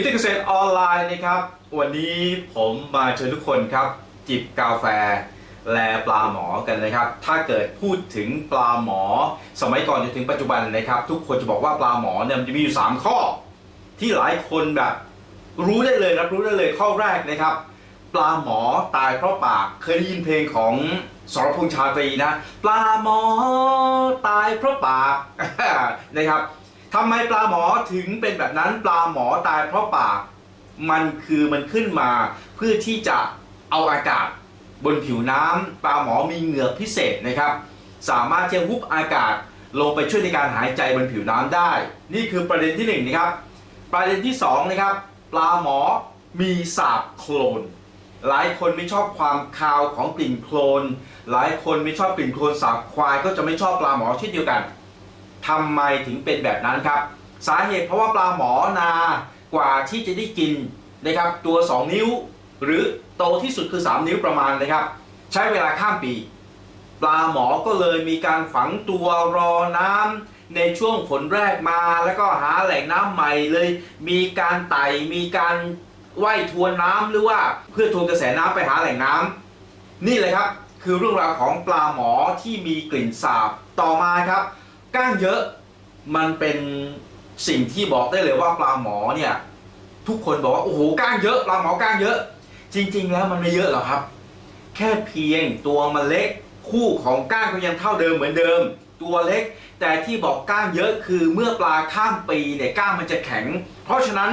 มิตรเกษตรออนไลน์นะครับ วันนี้ผมมาเชิญทุกคนครับ จิบกาแฟ แลปลาหมอกันนะครับ ถ้าเกิดพูดถึงปลาหมอ สมัยก่อนจนถึงปัจจุบันนะครับ ทุกคนจะบอกว่าปลาหมอเนี่ยมันจะมีอยู่ 3 ข้อ ที่หลายคนแบบ รู้ได้เลยรับรู้ได้เลยข้อแรกนะครับ ปลาหมอตายเพราะปากเคยได้ยินเพลงของสรพงษ์ชาตรีนะ ปลาหมอตายเพราะปากนะครับ ทำไมปลาหมอถึงเป็นแบบนั้นปลาหมอตายเพราะปากมันคือมันขึ้นมาเพื่อที่จะเอาอากาศบนผิวน้ำปลาหมอมีเหงือกพิเศษนะครับ สามารถจะวุบอากาศลงไปช่วยในการหายใจบนผิวน้ำได้ นี่คือประเด็นที่หนึ่งนะครับ ประเด็นที่สองนะครับปลาหมอมีสาบโคลน หลายคนไม่ชอบความคาวของกลิ่นโคลน หลายคนไม่ชอบกลิ่นโคลนสาบควายก็จะไม่ชอบปลาหมอเช่นเดียวกัน ทำไมถึงเป็นแบบนั้นครับ สาเหตุเพราะว่าปลาหมอนากว่าที่จะได้กินนะครับตัว 2 นิ้ว หรือโตที่สุดคือ 3 นิ้วประมาณนะครับ ใช้เวลาข้ามปี ปลาหมอก็เลยมีการฝังตัวรอน้ำในช่วงฝนแรกมาแล้วก็หาแหล่งน้ำใหม่เลย มีการไต่มีการว่ายทวนน้ำหรือว่าเพื่อทวนกระแสน้ำไปหาแหล่งน้ำนี่เลยครับคือเรื่องราวของปลาหมอที่มีกลิ่นสาบต่อมาครับ ก้างเยอะมันเป็นสิ่งที่บอกได้เลยว่าปลาหมอเนี่ยทุกคนบอกว่าโอ้โหก้างเยอะปลาหมอก้างเยอะ จริง ๆ แล้วมันไม่เยอะหรอกครับ แค่เพียงตัวมันเล็กคู่ของก้างก็ยังเท่าเดิมเหมือนเดิม ตัวเล็ก แต่ที่บอกก้างเยอะคือเมื่อปลาข้ามปีเนี่ยก้างมันจะแข็ง เพราะฉะนั้น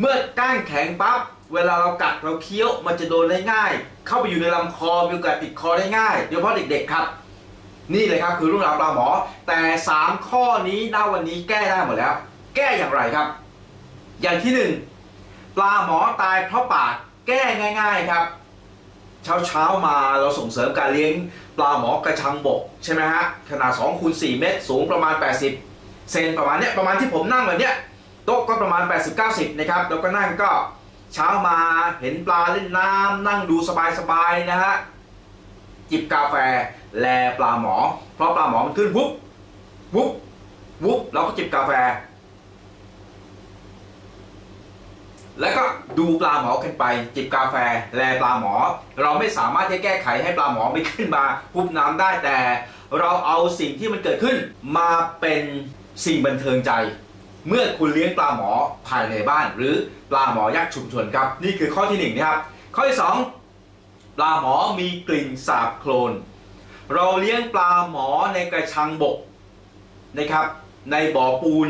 เมื่อก้างแข็งปั๊บเวลาเรากัดเราเคี้ยวมันจะโดนได้ง่าย เข้าไปอยู่ในลำคอมีโอกาสติดคอได้ง่ายโดยเฉพาะเด็กๆครับ นี่เลยครับคือเรื่องราวปลาหมอ แต่ 3 ข้อนี้ณวันนี้แก้ได้หมดแล้ว แก้อย่างไรครับ อย่างที่หนึ่งปลาหมอตายเพราะปากแก้ง่าย ๆครับ เช้าเช้าๆมาเราส่งเสริมการเลี้ยงปลาหมอกระชังบกใช่ไหมฮะขนาด2คูณ4เมตร สูงประมาณ 80 เซนประมาณเนี้ยประมาณที่ผมนั่งแบบเนี้ยโต๊ะก็ประมาณ 80-90 นะครับแล้วก็นั่งก็เช้ามาเห็นปลาเล่นน้ำนั่งดูสบายๆนะฮะ จิบกาแฟแลปลาหมอ เพราะปลาหมอมันขึ้นวุบวุบวุบเราก็จิบกาแฟ แล้วก็ดูปลาหมอขึ้นไป จิบกาแฟแลปลาหมอ เราไม่สามารถจะแก้ไขให้ปลาหมอไม่ขึ้นมาพุบน้ำได้แต่ เราเอาสิ่งที่มันเกิดขึ้นมาเป็นสิ่งบันเทิงใจ เมื่อคุณเลี้ยงปลาหมอภายในบ้าน หรือปลาหมอยักษ์ชุมชนครับ นี่คือข้อที่หนึ่งนะครับข้อที่สอง ปลาหมอมีกลิ่นสาบโคลน เราเลี้ยงปลาหมอในกระชังบกนะครับ ในบ่อปูน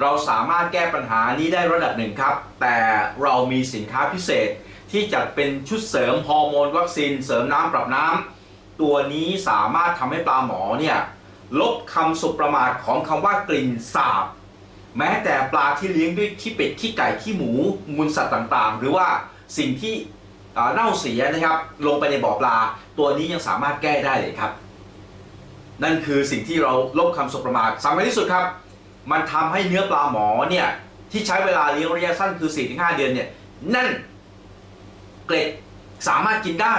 เราสามารถแก้ปัญหานี้ได้ระดับหนึ่งครับ แต่เรามีสินค้าพิเศษที่จัดเป็นชุดเสริมฮอร์โมนวัคซีนเสริมน้ำปรับน้ำตัวนี้สามารถทำให้ปลาหมอเนี่ยลบคำสุประมาทของคำว่ากลิ่นสาบ แม้แต่ปลาที่เลี้ยงด้วยขี้เป็ดขี้ไก่ขี้หมูมูลสัตว์ต่างๆ หรือว่าสิ่งที่ เน่าเสียนะครับลงไปในบ่อปลา ตัวนี้ยังสามารถแก้ได้เลยครับ นั่นคือสิ่งที่เราลบคำสบประมาทสำคัญที่สุดครับ มันทำให้เนื้อปลาหมอเนี่ยที่ใช้เวลาเลี้ยงระยะสั้นคือ 4-5 เดือนเนี่ยแน่นเกล็ดสามารถกินได้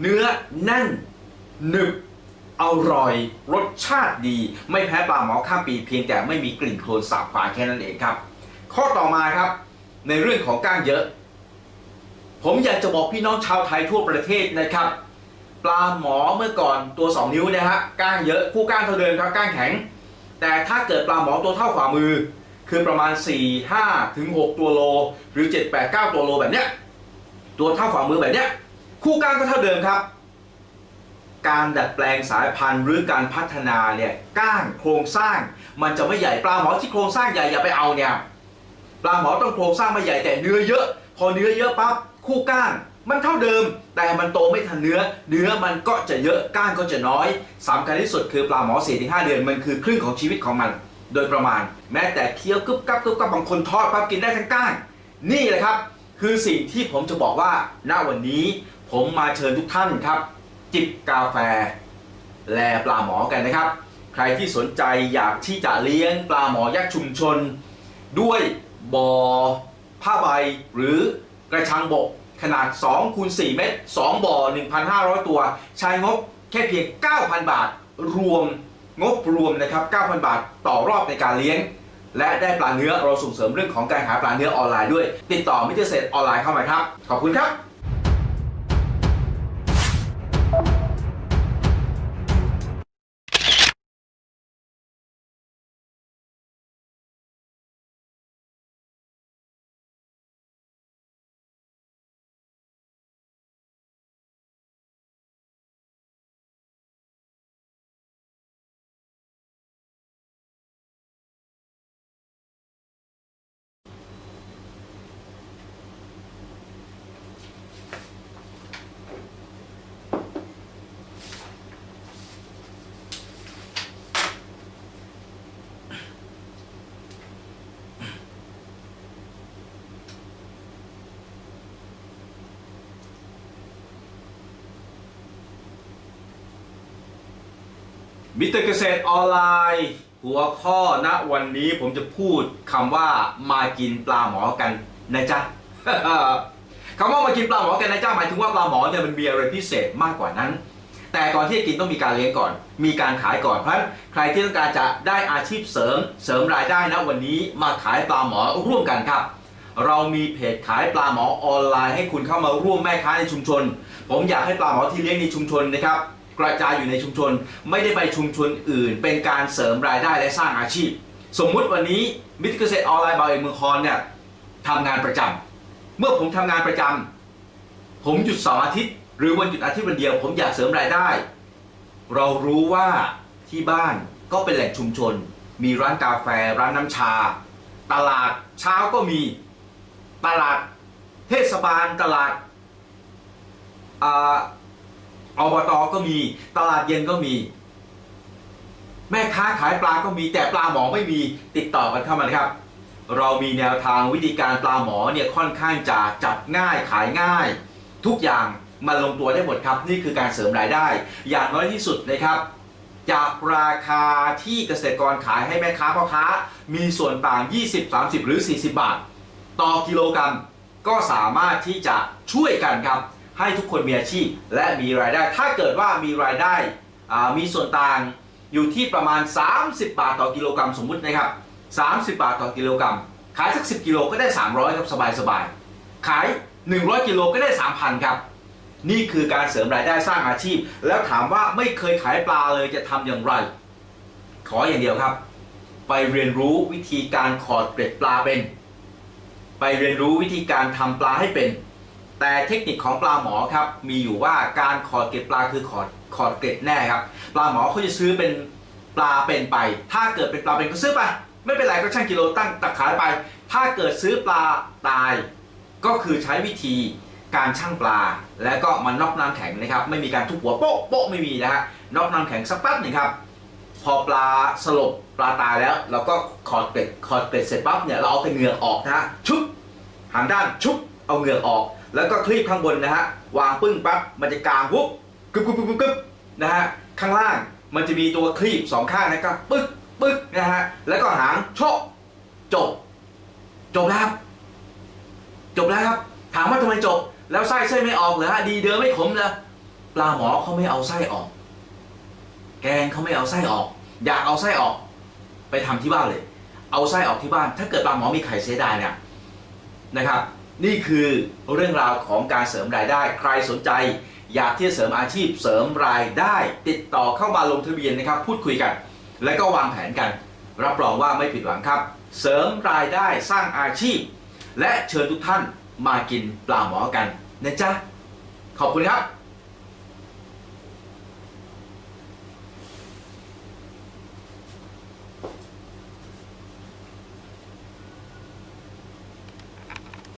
เนื้อแน่นหนึบอร่อยรสชาติดี ไม่แพ้ปลาหมอข้ามปีเพียงแต่ไม่มีกลิ่นโคลนสาบควาแค่นั้นเองครับ ข้อต่อมาครับ ในเรื่องของก้างเยอะ ผมอยากจะบอกพี่น้องชาวไทยทั่วประเทศนะครับ ปลาหมอเมื่อก่อนตัว 2 นิ้วนะฮะก้างเยอะคู่ก้างเท่าเดิมครับก้างแข็ง แต่ถ้าเกิดปลาหมอตัวเท่าฝ่ามือ คือประมาณ 4 5ถึง6ตัวโล หรือ 7 8 9 ตัวโลแบบเนี้ยตัวเท่าฝ่ามือแบบเนี้ยคู่ก้างก็เท่าเดิมครับ การดัดแปลงสายพันธุ์หรือการพัฒนาเนี่ยก้างโครงสร้าง มันจะไม่ใหญ่ปลาหมอที่โครงสร้างใหญ่อย่าไปเอาเนี่ย ปลาหมอต้องโครงสร้างไม่ใหญ่แต่เนื้อเยอะ พอเนื้อเยอะปั๊บคู่ก้างมันเท่าเดิม แต่มันโตไม่ทันเนื้อ เนื้อมันก็จะเยอะก้างก็จะน้อยสำคัญที่สุดคือปลาหมอ4ีถึงหเดือนมันคือครึ่งของชีวิตของมัน โดยประมาณ แม้แต่เคี้ยวกึบกับกึบกับบางคนทอดปั๊บกินได้ทั้งก้าง นี่แหละครับ คือสิ่งที่ผมจะบอกว่าณวันนี้ผมมาเชิญทุกท่านครับ จิบกาแฟ แลปลาหมอกันนะครับ ใครที่สนใจอยากที่จะเลี้ยงปลาหมอยักษ์ชุมชน ด้วย บ่อผ้าใบหรือกระชังบกขนาด2คูณ4เมตร 2 บ่อ 1,500 ตัว ใช้งบแค่เพียง 9,000 บาท รวมงบรวมนะครับ 9,000 บาทต่อรอบในการเลี้ยง และได้ปลาเนื้อเราส่งเสริมเรื่องของการหาปลาเนื้อออนไลน์ด้วย ติดต่อมิเตอร์เซตออนไลน์เข้ามาครับ ขอบคุณครับ มิเตอร์เกษตรออนไลน์ หัวข้อณวันนี้ผมจะพูดคำว่ามากินปลาหมอกันนะจ๊ะคำว่ามากินปลาหมอกันนะจ๊ะหมายถึงว่าปลาหมอเนี่ยมันมีอะไรพิเศษมากกว่านั้น แต่ก่อนที่จะกินต้องมีการเลี้ยงก่อน มีการขายก่อนเพราะฉะนั้นใครที่ต้องการจะได้อาชีพเสริม เสริมรายได้นะวันนี้มาขายปลาหมอร่วมกันครับเรามีเพจขายปลาหมอออนไลน์ให้คุณเข้ามาร่วมแม่ค้าในชุมชน ผมอยากให้ปลาหมอที่เลี้ยงในชุมชนนะครับ กระจายอยู่ในชุมชน ไม่ได้ไปชุมชนอื่น เป็นการเสริมรายได้และสร้างอาชีพ สมมุติวันนี้มิตรเกษตรออนไลน์บางเอกเมืองคอนเนี่ยทำงานประจำเมื่อผมทำงานประจำผมหยุดเสาร์อาทิตย์ หรือวันหยุดอาทิตย์วันเดียว ผมอยากเสริมรายได้ เรารู้ว่าที่บ้านก็เป็นแหล่งชุมชน มีร้านกาแฟ ร้านน้ำชา ตลาดเช้าก็มีตลาดเทศบาลตลาด อ่าอบตก็มี ตลาดเย็นก็มี แม่ค้าขายปลาก็มีแต่ปลาหมอไม่มีติดต่อกันเข้ามานะครับ เรามีแนวทางวิธีการปลาหมอเนี่ยค่อนข้างจะจับง่ายขายง่าย ทุกอย่างมาลงตัวได้หมดครับ นี่คือการเสริมรายได้ อย่างน้อยที่สุดนะครับจากราคาที่เกษตรกรขายให้แม่ค้าพ่อค้า มีส่วนต่าง 20 30 หรือ 40 บาท ต่อกิโลกรัมก็สามารถที่จะช่วยกันครับ ให้ทุกคนมีอาชีพและมีรายได้ ถ้าเกิดว่ามีรายได้มีส่วนต่างอยู่ที่ประมาณ 30 บาทต่อกิโลกรัมสมมุตินะครับ 30 บาทต่อกิโลกรัม ขายสัก 10 กิโลก็ได้ 300ครับสบายๆ ขาย 100 กิโลก็ได้ 3,000 ครับ นี่คือการเสริมรายได้สร้างอาชีพ แล้วถามว่าไม่เคยขายปลาเลยจะทำอย่างไร ขออย่างเดียวครับ ไปเรียนรู้วิธีการขอดเกล็ดปลาเป็น ไปเรียนรู้วิธีการทำปลาให้เป็น แต่เทคนิคของปลาหมอครับมีอยู่ว่าการขอดเกล็ดปลาคือขอดขอดเกล็ดแน่ครับปลาหมอเขาจะซื้อเป็นปลาเป็นไป ถ้าเกิดเป็นปลาเป็นก็ซื้อไป ไม่เป็นไรก็ช่างกิโลตั้งตักขายไป ถ้าเกิดซื้อปลาตาย ก็คือใช้วิธีการชั่งปลา แล้วก็มันนอกน้ำแข็งนะครับ ไม่มีการทุบหัวโป๊ะโป๊ะไม่มีนะฮะนอกน้ำแข็งสักแป๊บหนึ่งครับพอปลาสลบปลาตายแล้วเราก็ขอดเกล็ดขอดเกล็ดเสร็จปั๊บเนี่ยเราเอาแต่เหงือกออกนะฮะชุบหันด้านชุบเอาเหงือกออก แล้วก็คลีบข้างบนนะฮะวางปึ้งปั๊บมันจะกางปุ๊บกึบกึบกึบกึบกึบนะฮะข้างล่างมันจะมีตัวคลีบสองข้างนะก็ปึ๊กปึ๊กนะฮะแล้วก็หางโชะจบ จบแล้วครับจบแล้วครับ ถามว่าทำไมจบ แล้วไส้ไส้ไม่ออกเหรอฮะดีเดิมไม่ขมเลยปลาหมอเขาไม่เอาไส้ออก แกงเขาไม่เอาไส้ออก อยากเอาไส้ออก ไปทำที่บ้านเลย เอาไส้ออกที่บ้าน ถ้าเกิดปลาหมอมีไข่เสียดายเนี่ยนะครับ นี่คือเรื่องราวของการเสริมรายได้ ใครสนใจ อยากที่จะเสริมอาชีพเสริมรายได้ ติดต่อเข้ามาลงทะเบียนนะครับ พูดคุยกัน และก็วางแผนกัน รับรองว่าไม่ผิดหวังครับ เสริมรายได้สร้างอาชีพ และเชิญทุกท่านมากินปลาหมอกันนะจ๊ะขอบคุณครับ